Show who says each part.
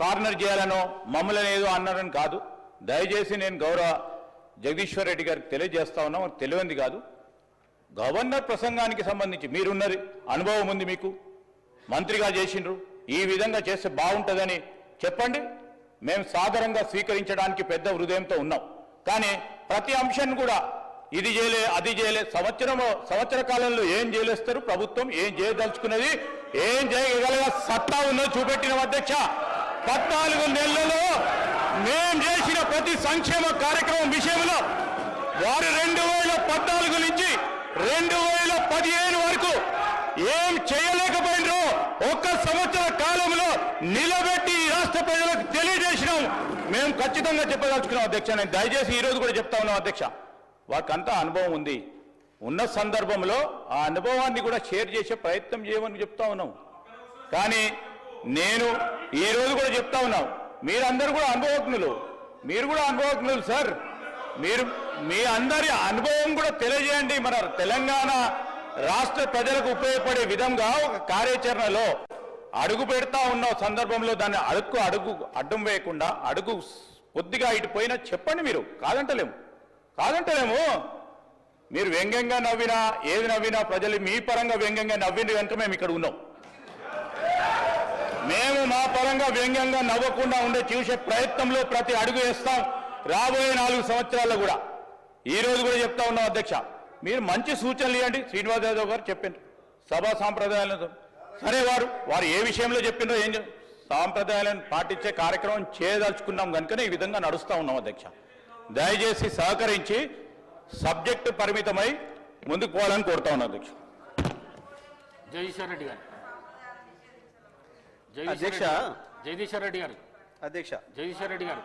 Speaker 1: Corner చేయాలనో మమ్మల్ని ఏదో అన్నారని కాదు. దయచేసి నేను గౌరవ జగదీశ్వర్ రెడ్డి గారికి తెలియజేస్తా ఉన్నా తెలియంది కాదు. గవర్నర్ ప్రసంగానికి సంబంధించి మీరున్నది అనుభవం ఉంది మీకు. మంత్రిగా చేసిండ్రు. ఈ విధంగా చేస్తే బాగుంటుందని చెప్పండి. మేము సాధారణంగా స్వీకరించడానికి పెద్ద హృదయంతో ఉన్నాం. కానీ ప్రతి అంశాన్ని కూడా ఇది చేయలే అది చేయలే సంవత్సరంలో సంవత్సర కాలంలో ఏం చేయలేస్తారు? ప్రభుత్వం ఏం చేయదలుచుకున్నది? ఏం చేయగలగా సత్తా ఉన్నది చూపెట్టిన అధ్యక్ష. పద్నాలుగు నెలలలో మేం చేసిన ప్రతి సంక్షేమ కార్యక్రమం విషయంలో వారు రెండు వేల పద్నాలుగు నుంచి రెండు వేల పదిహేను వరకు ఏం చేయలేకపోయినరో ఒక్క సంవత్సర కాలంలో నిలబెట్టి ఈ రాష్ట్ర ప్రజలకు తెలియజేసినాం. మేము ఖచ్చితంగా చెప్పదలుచుకున్నాం అధ్యక్ష. నేను దయచేసి ఈ రోజు కూడా చెప్తా ఉన్నాం అధ్యక్ష. వాకంతా అనుభవం ఉంది. ఉన్న సందర్భంలో ఆ అనుభవాన్ని కూడా షేర్ చేసే ప్రయత్నం చేయమని చెప్తా ఉన్నాం. కానీ నేను ఈ రోజు కూడా చెప్తా ఉన్నావు మీరందరూ కూడా అనుభవజ్ఞులు. మీరు కూడా అనుభవజ్ఞులు సార్. మీరు మీ అందరి అనుభవం కూడా తెలియజేయండి. మన తెలంగాణ రాష్ట్ర ప్రజలకు ఉపయోగపడే విధంగా ఒక కార్యాచరణలో అడుగు పెడతా ఉన్న సందర్భంలో దాన్ని అడుగు అడుగు అడ్డం వేయకుండా అడుగు కొద్దిగా ఇటు పోయినా చెప్పండి మీరు. కాదంటలేము. కాదంటలేము. మీరు వ్యంగ్యంగా నవ్వినా ఏది నవ్వినా ప్రజలు మీ పరంగా వ్యంగ్యంగా నవ్వింది కనుక మేము ఇక్కడ ఉన్నాం. మేము మా పరంగా వ్యంగ్యంగా నవ్వకుండా ఉండే చూసే ప్రయత్నంలో ప్రతి అడుగు వేస్తాం రాబోయే నాలుగు సంవత్సరాల్లో కూడా. ఈ రోజు కూడా చెప్తా ఉన్నాం అధ్యక్ష. మీరు మంచి సూచనలు ఇవ్వండి. శ్రీనివాస్ యాదవ్ గారు చెప్పారు సభా సాంప్రదాయాలను సరే వారు వారు ఏ విషయంలో చెప్పిండ్రో ఏం సాంప్రదాయాలను పాటించే కార్యక్రమం చేయదలుచుకున్నాం కనుకనే ఈ విధంగా నడుస్తూ ఉన్నాం అధ్యక్ష. దయచేసి సహకరించి సబ్జెక్టు పరిమితమై ముందుకు పోవాలని కోరుతా ఉన్నాం అధ్యక్ష.
Speaker 2: జగదీశ్వర్ రెడ్డి గారు.
Speaker 3: అధ్యక్ష.
Speaker 2: జగదీశ్వర్ రెడ్డి గారు.
Speaker 3: అధ్యక్ష.
Speaker 2: జగదీశ్వర్ రెడ్డి గారు.